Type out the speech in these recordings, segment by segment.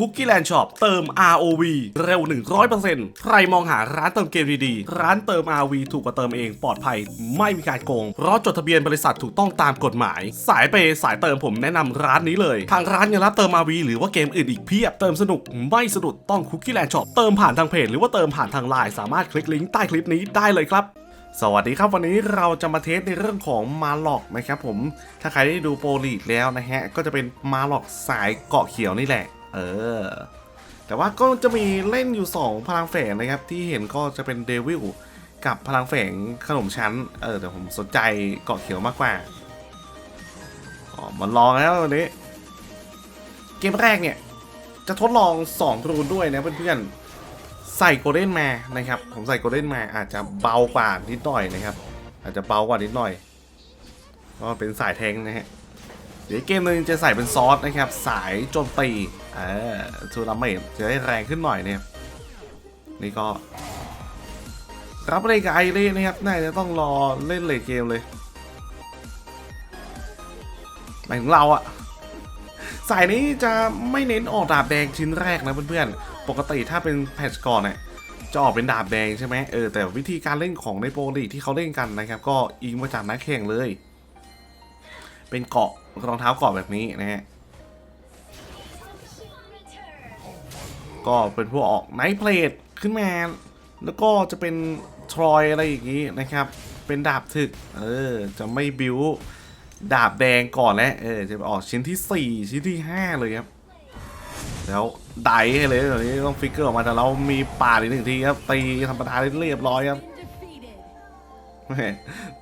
Cookie Land Shop เติม ROV เร็ว 100%ใครมองหาร้านเติมเกมดีๆ ร้านเติม ROV ถูกกว่าเติมเองปลอดภัย ไม่มีการโกง เพราะจดทะเบียนบริษัทถูกต้องตามกฎหมาย สายเปย์สายเติมผมแนะนำร้านนี้เลย ทางร้านยังรับเติม ROV หรือว่าเกมอื่นอีกเพียบ เติมสนุกไม่สะดุดต้อง Cookie Land Shop เติมผ่านทางเพจหรือว่าเติมผ่านทางไลน์สามารถคลิกลิงก์ใต้คลิปนี้ได้เลยครับสวัสดีครับวันนี้เราจะมาเทสในเรื่องของมาล็อกนะครับผมถ้าใครได้ดูโปรลีกแล้วนะฮะ ก็จะเป็นมาล็อกสายเกาะเขียวนี่แหละ เออ แต่ว่าก็จะมีเล่นอยู่ 2 พลังแฝงนะครับ ที่เห็นก็จะเป็นเดวิลกับพลังแฝงขนมชั้น เออแต่ผมสนใจเกาะเขียวมากกว่า อ๋อมันลองแล้ววันนี้ เกมแรกเนี่ย จะทดลอง 2 รูนด้วยนะเพื่อนๆ ใส่โกลเด้นมานะครับ ผมใส่โกลเด้นมาอาจจะเบากว่านิดหน่อยนะครับ อาจจะเบากว่านิดหน่อยเพราะมันเป็นสายแทงนะฮะ เดี๋ยวเกมหนึงจะใส่เป็นซอสนะครับ สายโจมตี เออทูราเมทจะได้แรงขึ้นหน่อยเนี่ย นี่ก็ รับเลยกับไอเล่นะครับน่าจะต้องรอเล่นเลยเกมเลยหมายถึงเราอะสายนี้จะไม่เน้นออกดาบแดงชิ้นแรกนะเพื่อนๆ ปกติถ้าเป็นแพทช์ก่อนเนี่ยจะออกเป็นดาบแดงใช่ไหมเออแต่วิธีการเล่นของในโปรลีที่เขาเล่นกันนะครับ ก็อิงมาจากนักแข่งเลย เป็นเกาะรองเท้าเกาะแบบนี้นะฮะ ก็เป็นพวกออกไนท์เพลทขึ้นมา แล้วก็จะเป็นทรอยอะไรอย่างนี้นะครับ เป็นดาบถึก เออ จะไม่บิวดาบแดงก่อนแล้วเออ จะออกชิ้นที่ 4 ชิ้นที่ 5 เลยครับ แล้วไดให้เลยตอนนี้ต้องฟิกเกอร์ออกมาแต่เรามีป่าอีกหนึ่งทีครับ ตีธรรมดาเรียบร้อยครับ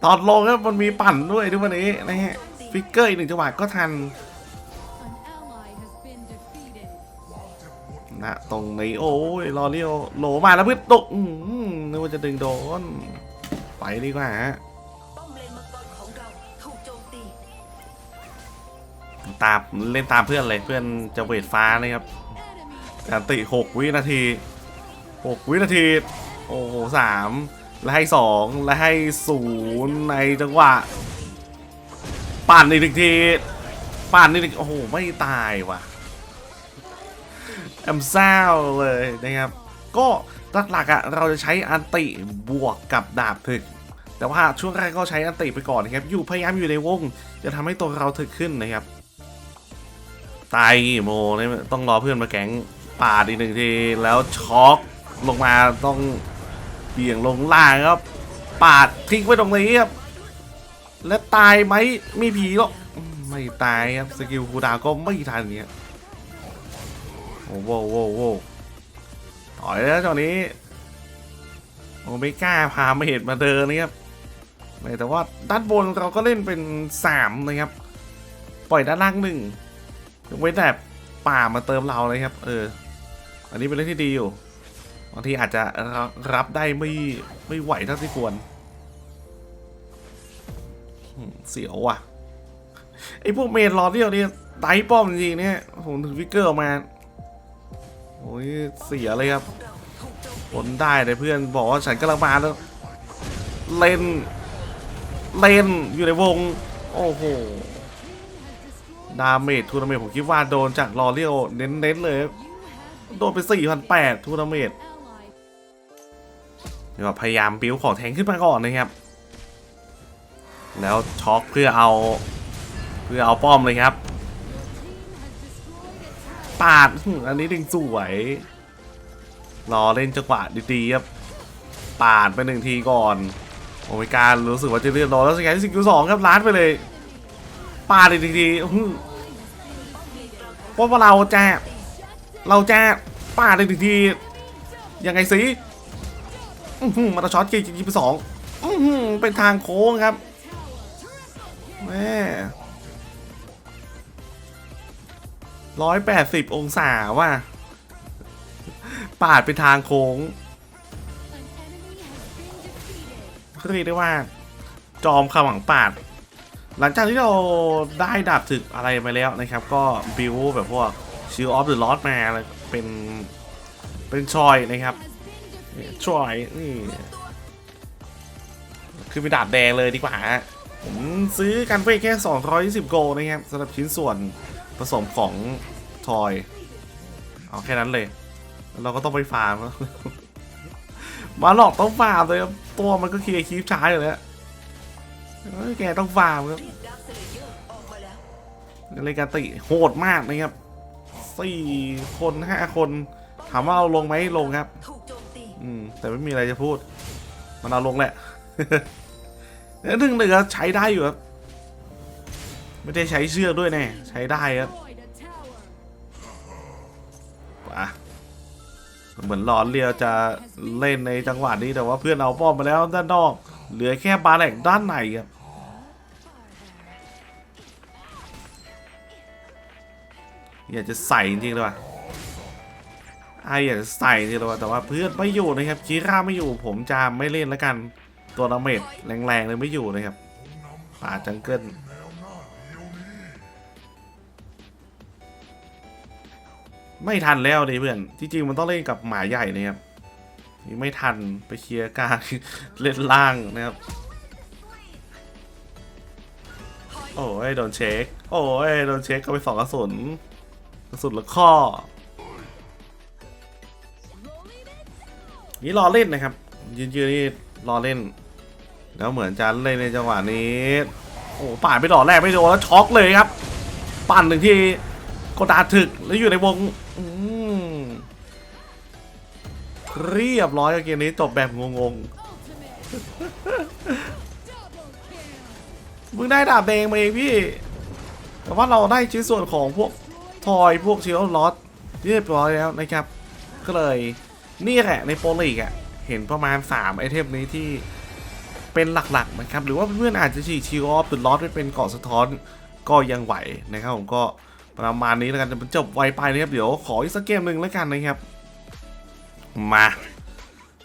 ตอนลงครับมันมีปั่นด้วยทุกวันนี้นะฮะ ฟิกเกอร์อีกหนึ่งจังหวะก็ทัน นะตรงนี้โอ้ยรอเรียวโหลมาแล้วเพื่อนตกอืมนึกว่าจะดึงโดน ไปดีกว่าฮะป้อมเลนมังกรของเราถูกโจมตีตามเล่นตามเพื่อนเลยเพื่อนจะเวทฟ้าเลยครับการติหกวินาทีหกวินาที โอ้โหสามและให้สองและให้ศูนย์ในจังหวะปั่นอีกหนึ่งทีปั่นอีกหนึ่งโอ้โหไม่ตายว่ะ แอมเศร้าเลยนะครับ ก็หลักๆอะเราจะใช้อันติบวกกับดาบถึก แต่ว่าช่วงแรกก็ใช้อันติไปก่อนนะครับ อยู่พยายามอยู่ในวง จะทำให้ตัวเราถึกขึ้นนะครับ ตายโมเนี่ยต้องรอเพื่อนมาแก๊งปาดอีกหนึ่งทีแล้วช็อกลงมาต้องเบี่ยงลงล่างครับ ปาดทิ้งไว้ตรงนี้ครับ และตายไหมมีผีหรอกไม่ตายครับสกิลคูดาวก็ไม่ทันเนี้ย โอ้โหโว้โหต่อยแล้วตอนนี้โอเมก้าพามาเหตุมาเดินนะครับแต่ว่าด้านบนเราก็เล่นเป็นสามนะครับ ปล่อยด้านล่างหนึ่งยกเว้นแต่ป่ามาเติมเราเลยครับ เออ อันนี้เป็นเรื่องที่ดีอยู่บางทีอาจจะรับได้ไม่ไม่ไหวเท่าที่ควรเสียวว่ะไอพวกเมนรอที่เราเนี่ยไดป้อมจริงเนี่ยผมถึงฟิกเกอร์ออกมา โอ้ยเสียเลยครับผลได้เลยเพื่อนบอกว่าฉันกำลังมาแล้ว เล่น เล่นอยู่ในวง โอ้โห ดาเมจทูนาเมจผมคิดว่าโดนจากลอเรียวเน้นๆเลย โดนไป 4,800ทูนาเมจเดี๋ยวพยายามบิ้วของแทงขึ้นมาก่อนนะครับ แล้วช็อกเพื่อเอา เพื่อเอาป้อมเลยครับ ปาด อันนี้ดึงสวย รอเล่นจังหวะดีๆครับ ปาดไปหนึ่งทีก่อน โอ้ยการู้สึกว่าจะเรียบร้อยแล้วสแกนสิคิวสองครับล้านไปเลย ปาดอีกทีอื้อหือเพราะว่าเราจะเราจะปาดอีกที ยังไงสิมาตาช็อตเกี่กี่ไปสองเป็นทางโค้งครับแม่ ร้อยแปดสิบองศาว่ะ ปาดเป็นทางโค้ง เรียกได้ว่า จอมขมังปาด หลังจากที่เราได้ดาบถึกอะไรไปแล้วนะครับ ก็บิวแบบพวกชิลออฟหรือลอสมาอะไรเป็นเป็นชอยนะครับชอยนี่คือเป็นดาบแดงเลยดีกว่าผมซื้อกันเฟแค่ 220 โกนะครับสำหรับชิ้นส่วน ผสมของทอยเอเอาแค่นั้นเลย เราก็ต้องไปฟาร์ม มาหลอกต้องฟาร์มเลยครับตัวมันก็เคลียร์คีฟช้าอยู่แล้วแกต้องฟาร์มครับเรียกดักสเลยการติโหดมากนะครับสี่คนห้าคน ถามว่าเอาลงไหมลงครับ อืม แต่ไม่มีอะไรจะพูด มันเอาลงแหละแล้วหนึ่งหนึ่งก็ใช้ได้อยู่ครับ ไม่ได้ใช้เชือกด้วยแน่ใช้ได้ครับอะเหมือนหลอนเรียวจะเล่นในจังหวะนี้แต่ว่าเพื่อนเอาป้อมมาแล้วด้านนอก เหลือแค่บาแหลกด้านในครับอยากจะใส่จริงๆเลยว่ะไออยากจะใส่จริงๆเลยว่ะแต่ว่าเพื่อนไม่อยู่นะครับคีร่าไม่อยู่ผมจะไม่เล่นแล้วกัน ตัวดาเมจแรงๆเลยไม่อยู่นะครับป่าจังเกิล ไม่ทันแล้วดิเพื่อน จริงๆ มันต้องเล่นกับหมาใหญ่นะครับนี่ไม่ทันไปเคลียร์กลางเล่นล่างนะครับ โอ้ยโดนเช็ค โอ้ยโดนเช็คก็ไปสองกระสุนกระสุนละข้อ นี่รอเล่นนะครับ ยืนยืนนี่รอเล่น แล้วเหมือนจะเล่นในจังหวะนี้ โอ้ป่านไปดอกแรกไม่โดนแล้วช็อกเลยครับ ปั่นหนึ่งที่ กดดาถึกแล้วอยู่ในวงเรียบร้อยเกมนี้จบแบบงงๆมึงได้ดาบแดงมาเองพี่ แต่ว่าเราได้ชิ้นส่วนของพวกทอยพวกเชลลอตเรียบร้อยแล้วนะครับ ก็เลยนี่แหละในโปรลีกอะเห็นประมาณ 3 ไอเทมนี้ที่เป็นหลักๆนะครับ หรือว่าเพื่อนๆอาจจะฉีกชิลออฟหรือลอตไปเป็นเกาะสะท้อนก็ยังไหวนะครับผมก็ ประมาณนี้แล้วกันจะจบไวไปนะครับเดี๋ยวขออีกสักเกมหนึ่งแล้วกันนะครับ มา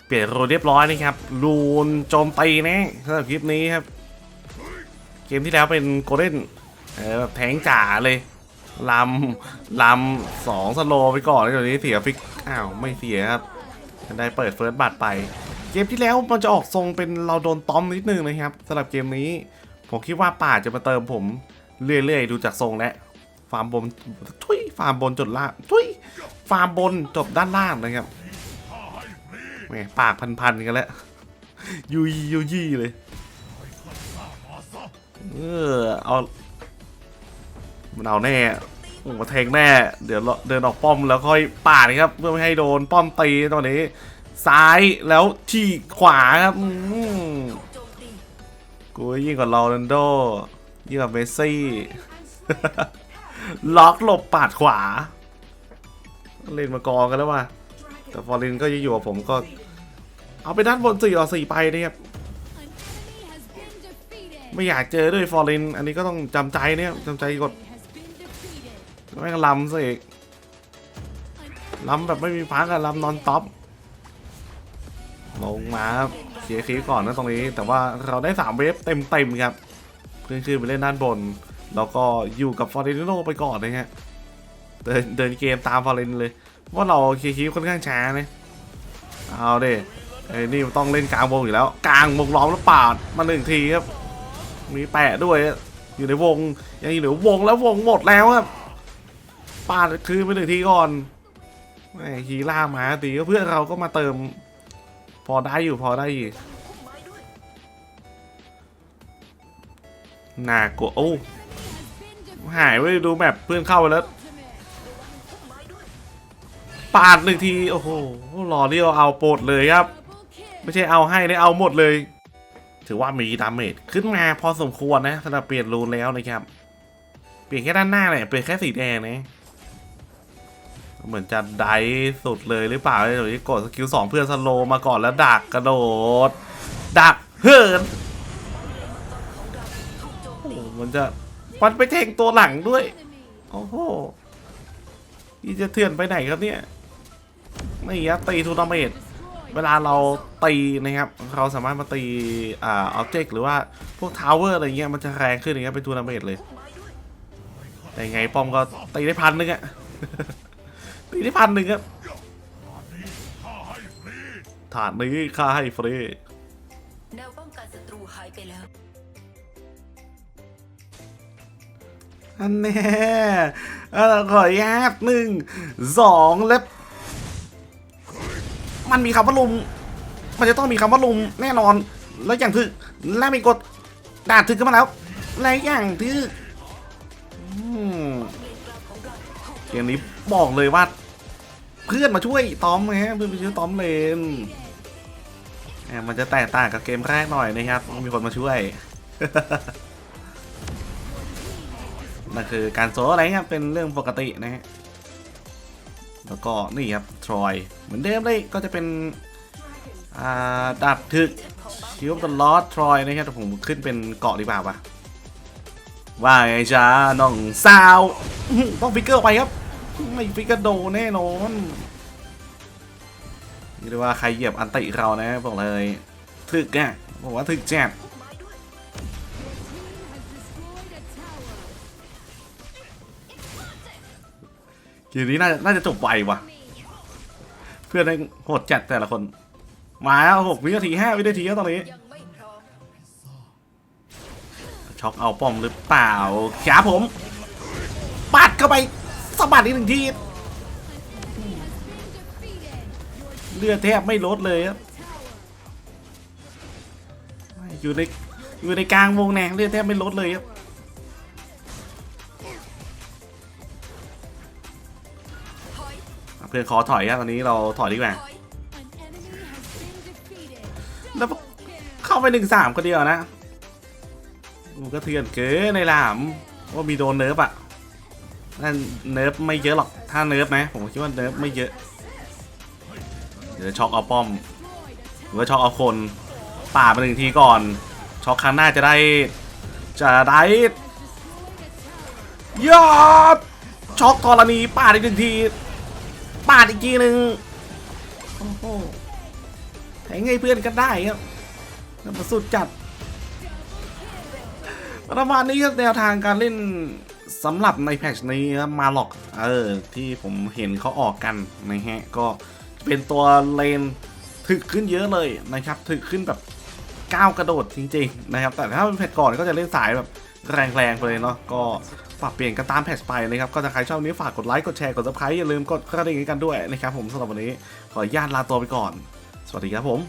เปลี่ยนโรลเรียบร้อยนะครับลูนโจมตีนะสำหรับคลิปนี้ครับ เกมที่แล้วเป็นโกลเด้นเออแบบแทงจ๋าเลยลำลำสองสโลไปก่อนแล้วเดี๋ยวนี้เสียฟิกอ้าวไม่เสียครับได้เปิดเฟิร์สบัตรไป เกมที่แล้วมันจะออกทรงเป็นเราโดนตอมนิดนึงนะครับสำหรับเกมนี้ ผมคิดว่าป่าจะมาเติมผมเรื่อยๆ ดูจากทรงแล้ว ฟาร์มบนทุยฟาร์มบนจดล่างทุยฟาร์มบนจบด้านล่างนะครับแหมปากพันๆกันแล้วยูยยูยี่เลยเออเอามันเอาแน่โอ้มาแทงแน่ เดี๋ยวเดินออกป้อมแล้วค่อยปาดครับ เพื่อไม่ให้โดนป้อมตีตอนนี้ ซ้ายแล้วที่ขวาครับกูยิ่งกว่าโรนัลโดยิ่งกว่าเมสซี่ ล็อกหลบปาดขวา เล่นมากองกันแล้วว่ะแต่ฟอร์เรนก็ยังอยู่กับผมก็ เอาไปด้านบนสี่ต่อสี่ไปนะครับไม่อยากเจอด้วยฟอร์เรนอันนี้ก็ต้องจำใจเนี่ยจำใจกดแม่งล้ำซะอีกล้ำแบบไม่มีพักอะลำนอนต็อปลงมาเสียคีก่อนนะตรงนี้ แต่ว่าเราได้สามเวฟเต็มๆครับเพื่อนขึ้นไปเล่นด้านบน แล้วก็อยู่กับฟอร์เรนโนไปก่อนนะฮะเดินเดินเกมตามฟอร์เรนเลยว่าเราเคลียร์คีค่อนข้างช้านะเอาเด้ไอ้นี่ต้องเล่นกลางวงอยู่แล้ว กลางวงล้อมแล้วปาดมาหนึ่งทีครับ มีแปะด้วยอยู่ในวงยังอยู่ในวงแล้ววงหมดแล้วครับปาดคือไปหนึ่งทีก่อนแหม่ฮีล่ามาตีก็เพื่อนเราก็มาเติม พอได้อยู่พอได้อยู่น่ากลัวโอ้ หายไปดูแมปเพื่อนเข้าไปแล้วปาดหนึ่งที โอ้โหรอเรียวเอาโปรดเลยครับ ไม่ใช่เอาให้ได้เอาหมดเลย ถือว่ามีดาเมจขึ้นมาพอสมควรนะสำหรับเปลี่ยนรูนแล้วนะครับ เปลี่ยนแค่ด้านหน้าเนี่ยเปลี่ยนแค่สีแดงนะเหมือนจะไดสุดเลยหรือเปล่าเดี๋ยวนี้กดสกิลสองเพื่อนสโลมาก่อนแล้วดักกระโดด ดักเฮิร์นถูกโจมโอ้ตีโหมันจะ มันไปแทงตัวหลังด้วย โอ้โห นี่จะเถื่อนไปไหนครับเนี่ย ไม่ยัดตีทูนาเมตเวลาเราตีนะครับ เราสามารถมาตีอ่าออบเจกต์หรือว่าพวกทาวเวอร์อะไรเงี้ยมันจะแรงขึ้นอย่างเงี้ยเป็นทัวร์นาเมตเลย แต่ไงป้อมก็ตีได้พันหนึ่งอะตีได้พันหนึ่งครับฐานนี้ค่าให้ฟรีแนวป้องกันศัตรูหายไปแล้ว อันแน่ขออนุญาตหนึ่งสองแล้วมันมีคำว่าลุม มันจะต้องมีคำว่าลุมแน่นอน แล้วอย่างที่แล้วมีกดด่าถึงขึ้นมาแล้วและอย่างที่อืมเกมนี้บอกเลยว่า เพื่อนมาช่วยตอมนะฮะเพื่อนมาช่วยตอมเลนมมันจะแตกต่างกับเกมแรกหน่อยนะครับมีคนมาช่วย นั่นคือการโซอะไรครับเป็นเรื่องปกตินะฮะแล้วก็นี่ครับทรอยเหมือนเดิมเลยก็จะเป็นอาดับถึกชิวตลอดทรอยนะครับแต่ผมขึ้นเป็นเกาะดีกว่าปะว่าไงจ้าน้องสาวอื้อหือต้องฟิกเกอร์ไปครับ ไม่ฟิกเกอร์โดแน่นอนนี่เรียกว่าใครเหยียบอันติเรานะบอกเลยถึกอะบอกว่าถึกแจ๊บ พุ่มไม้ด้วยทีนี้น่าน่าจะจบไวว่ะ เพื่อนได้โหดจัดแต่ละคน มาแล้วหกวินาทีห้าวินาทีแล้วตอนนี้ ช็อกเอาป้อมหรือเปล่าขาผมปัดเข้าไปสะบัดอีกหนึ่งทีเลือดแทบไม่ลดเลยครับอยู่ในอยู่ในกลางวงแนงเลือดแทบไม่ลดเลยครับ เพื่อนขอถอยครับตอนนี้เราถอยดีกว่าถอยแล้วเข้าไปหนึ่งสามคนเดียวนะมันก็เถื่อนเกินในหลามว่ามีโดนเนิร์ฟอะนั่นเนิร์ฟไม่เยอะหรอกถ้าเนิร์ฟนะผมคิดว่าเนิร์ฟไม่เยอะเดี๋ยวช็อกเอาป้อมหรือว่าช็อกเอาคนป่าดไปหนึ่งทีก่อน ช็อกครั้งหน้าจะได้จะได้ยอดช็อกธรณีป่าดอีกหนึ่งที ป่าดอีกทีหนึ่งโอ้โหแทงให้เพื่อนกันได้ครับแล้วมาสุดจัดประมาณนี้ครับแนวทางการเล่นสำหรับในแพทชนี้ครับมาหลอกเออที่ผมเห็นเขาออกกันนะฮะก็เป็นตัวเลนถึกขึ้นเยอะเลยนะครับ ถึกขึ้นแบบก้าวกระโดดจริงๆนะครับ แต่ถ้าเป็นแพทก่อนก็จะเล่นสายแบบ แรงๆไปเลยเนาะก็ปรับเปลี่ยนกันตามแพทชไปนะครับก็ถ้าใครชอบนี้ฝากกดไลค์กดแชร์กดซับสไครต์อย่าลืมกดกระดิ่งกันด้วยนะครับผมสำหรับวันนี้ขออนุญาตลาตัวไปก่อน สวัสดีครับผม